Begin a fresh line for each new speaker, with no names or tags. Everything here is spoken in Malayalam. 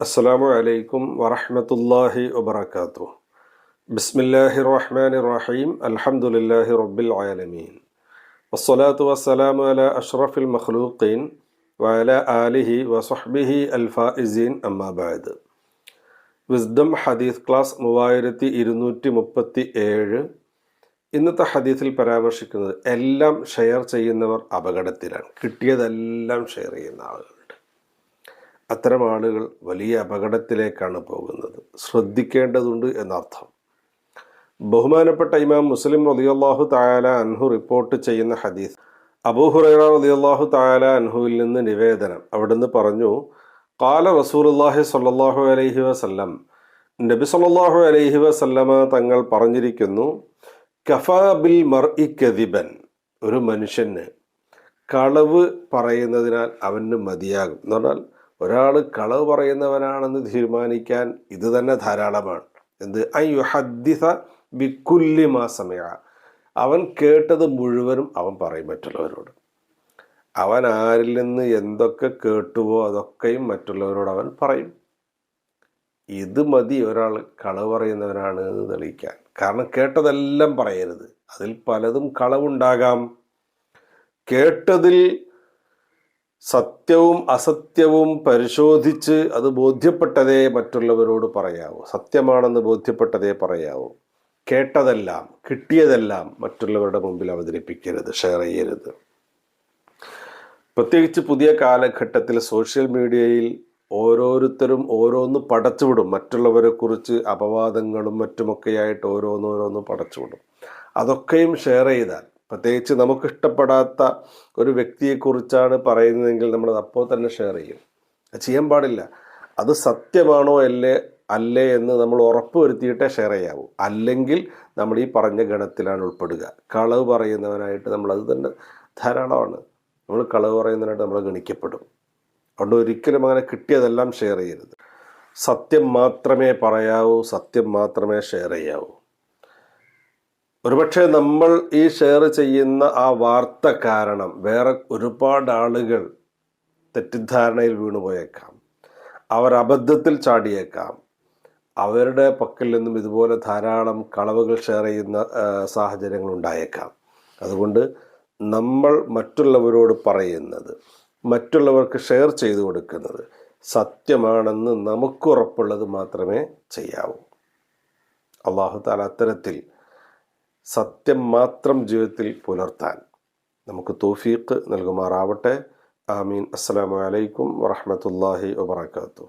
السلام عليكم ورحمة الله وبركاته بسم الله الرحمن الرحيم الحمد لله رب العالمين والصلاة والسلام على أشرف المخلوقين وعلى آله وصحبه الفائزين أما بعد വിസ്ഡം ഹദീസ് ക്ലാസ് മൂവായിരത്തി ഇരുന്നൂറ്റി മുപ്പത്തി ഏഴ് ഇന്നത്തെ ഹദീസിൽ പരാമർശിക്കുന്നത് എല്ലാം ഷെയർ ചെയ്യുന്നവർ അപകടത്തിലാണ്. കിട്ടിയതെല്ലാം ഷെയർ ചെയ്യുന്ന ആളുകളുണ്ട്. അത്തരം ആളുകൾ വലിയ അപകടത്തിലേക്കാണ് പോകുന്നത്. ശ്രദ്ധിക്കേണ്ടതുണ്ട് എന്നർത്ഥം. ബഹുമാനപ്പെട്ട ഇമാം മുസ്ലിം റളിയല്ലാഹു തായാല അൻഹു റിപ്പോർട്ട് ചെയ്യുന്ന ഹദീസ്. അബൂഹുറൈറ റളിയല്ലാഹു തായാല അൻഹുവിൽ നിന്ന് നിവേദനം. അവിടുന്ന് പറഞ്ഞു കാല റസൂലുള്ളാഹി സല്ലാഹു അലൈഹി വസല്ലം. നബി സല്ലാഹു അലൈഹി വസല്ലമ തങ്ങൾ പറഞ്ഞിരിക്കുന്നു കഫാ ബിൽ മർഇ കദിബൻ. ഒരു മനുഷ്യന് കളവ് പറയുന്നതിനാൽ അവന് മതിയാകും. എന്ന് പറഞ്ഞാൽ ഒരാൾ കളവ് പറയുന്നവനാണെന്ന് തീരുമാനിക്കാൻ ഇത് തന്നെ ധാരാളമാണ്. എന്ത്? ഐ യുഹദ്ദിസ ബിക്കുല്ലി മാസമയ അവൻ കേട്ടത് മുഴുവനും അവൻ പറയും മറ്റുള്ളവരോട്. അവൻ ആരിൽ നിന്ന് എന്തൊക്കെ കേട്ടുവോ അതൊക്കെയും മറ്റുള്ളവരോട് അവൻ പറയും. ഇത് മതി ഒരാൾ കളവ് പറയുന്നവനാണ് എന്ന് തെളിയിക്കാൻ. കാരണം കേട്ടതെല്ലാം പറയരുത്. അതിൽ പലതും കളവുണ്ടാകാം. കേട്ടതിൽ സത്യവും അസത്യവും പരിശോധിച്ച് അത് ബോധ്യപ്പെട്ടതേ മറ്റുള്ളവരോട് പറയാവൂ. സത്യമാണെന്ന് ബോധ്യപ്പെട്ടതേ പറയാവൂ. കേട്ടതെല്ലാം കിട്ടിയതെല്ലാം മറ്റുള്ളവരുടെ മുമ്പിൽ അവതരിപ്പിക്കരുത് ഷെയർ ചെയ്യരുത്. പ്രത്യേകിച്ച് പുതിയ കാലഘട്ടത്തിൽ സോഷ്യൽ മീഡിയയിൽ ഓരോരുത്തരും ഓരോന്ന് പടച്ചുവിടും മറ്റുള്ളവരെ കുറിച്ച് അപവാദങ്ങളും മറ്റുമൊക്കെയായിട്ട് ഓരോന്നോരോന്ന് പടച്ചുവിടും അതൊക്കെയും ഷെയർ ചെയ്താൽ പ്രത്യേകിച്ച് നമുക്കിഷ്ടപ്പെടാത്ത ഒരു വ്യക്തിയെക്കുറിച്ചാണ് പറയുന്നതെങ്കിൽ നമ്മൾ അപ്പോൾ തന്നെ ഷെയർ ചെയ്യും. ചെയ്യാൻ പാടില്ല. അത് സത്യമാണോ അല്ലേ അല്ലേ എന്ന് നമ്മൾ ഉറപ്പ് വരുത്തിയിട്ടേ ഷെയർ ചെയ്യാവൂ. അല്ലെങ്കിൽ നമ്മൾ ഈ പറഞ്ഞ ഗണത്തിലാണ് ഉൾപ്പെടുക. കളവ് പറയുന്നവനായിട്ട് നമ്മൾ അത് തന്നെ ധാരാളമാണ്. നമ്മൾ കളവ് പറയുന്നതിനായിട്ട് നമ്മൾ ഗണിക്കപ്പെടും. അതുകൊണ്ട് ഒരിക്കലും അങ്ങനെ കിട്ടിയതെല്ലാം ഷെയർ ചെയ്യരുത്. സത്യം മാത്രമേ പറയാവൂ സത്യം മാത്രമേ ഷെയർ ചെയ്യാവൂ. ഒരുപക്ഷെ നമ്മൾ ഈ ഷെയർ ചെയ്യുന്ന ആ വാർത്ത കാരണം വേറെ ഒരുപാട് ആളുകൾ തെറ്റിദ്ധാരണയിൽ വീണുപോയേക്കാം. അവർ അബദ്ധത്തിൽ ചാടിയേക്കാം. അവരുടെ പക്കൽ നിന്നും ഇതുപോലെ ധാരാളം കളവുകൾ ഷെയർ ചെയ്യുന്ന സാഹചര്യങ്ങൾ ഉണ്ടായേക്കാം. അതുകൊണ്ട് നമ്മൾ മറ്റുള്ളവരോട് പറയുന്നത് മറ്റുള്ളവർക്ക് ഷെയർ ചെയ്തു കൊടുക്കുന്നത് സത്യമാണെന്ന് നമുക്ക് ഉറപ്പുള്ളത് മാത്രമേ ചെയ്യാവൂ. അള്ളാഹു താല അത്തരത്തിൽ സത്യം മാത്രം ജീവിതത്തിൽ പുലർത്താൻ നമുക്ക് തോഫീക്ക് നൽകുമാറാവട്ടെ. ആമീൻ. അസ്സലാമു അലൈക്കും വറഹമത്തല്ലാഹി വബർക്കാത്തു